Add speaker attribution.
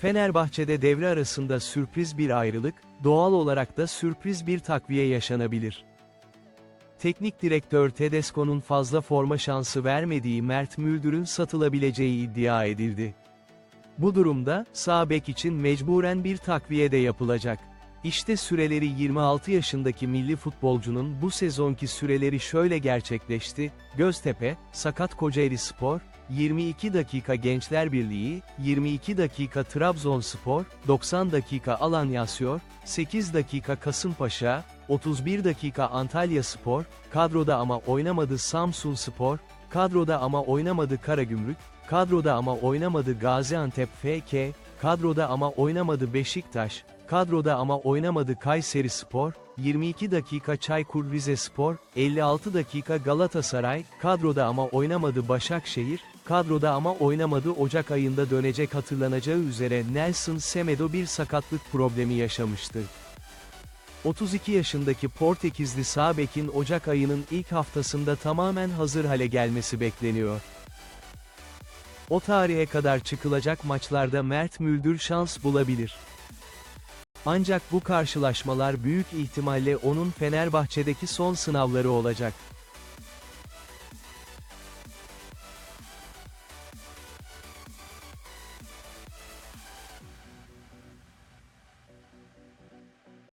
Speaker 1: Fenerbahçe'de devre arasında sürpriz bir ayrılık, doğal olarak da sürpriz bir takviye yaşanabilir. Teknik direktör Tedesco'nun fazla forma şansı vermediği Mert Müldür'ün satılabileceği iddia edildi. Bu durumda, sağ bek için mecburen bir takviye de yapılacak. İşte süreleri 26 yaşındaki milli futbolcunun bu sezonki süreleri şöyle gerçekleşti, Göztepe, Sakat Kocaeli Spor, 22 dakika Gençler Birliği, 22 dakika Trabzonspor, 90 dakika Alanyaspor, 8 dakika Kasımpaşa, 31 dakika Antalya Spor, kadroda ama oynamadı Samsun Spor, kadroda ama oynamadı Karagümrük, kadroda ama oynamadı Gaziantep FK, kadroda ama oynamadı Beşiktaş, kadroda ama oynamadı Kayseri Spor, 22 dakika Çaykur Rizespor, 56 dakika Galatasaray, kadroda ama oynamadı Başakşehir, kadroda ama oynamadı Ocak ayında dönecek hatırlanacağı üzere Nelson Semedo bir sakatlık problemi yaşamıştı. 32 yaşındaki Portekizli sağ bekin Ocak ayının ilk haftasında tamamen hazır hale gelmesi bekleniyor. O tarihe kadar çıkılacak maçlarda Mert Müldür şans bulabilir. Ancak bu karşılaşmalar büyük ihtimalle onun Fenerbahçe'deki son sınavları olacak.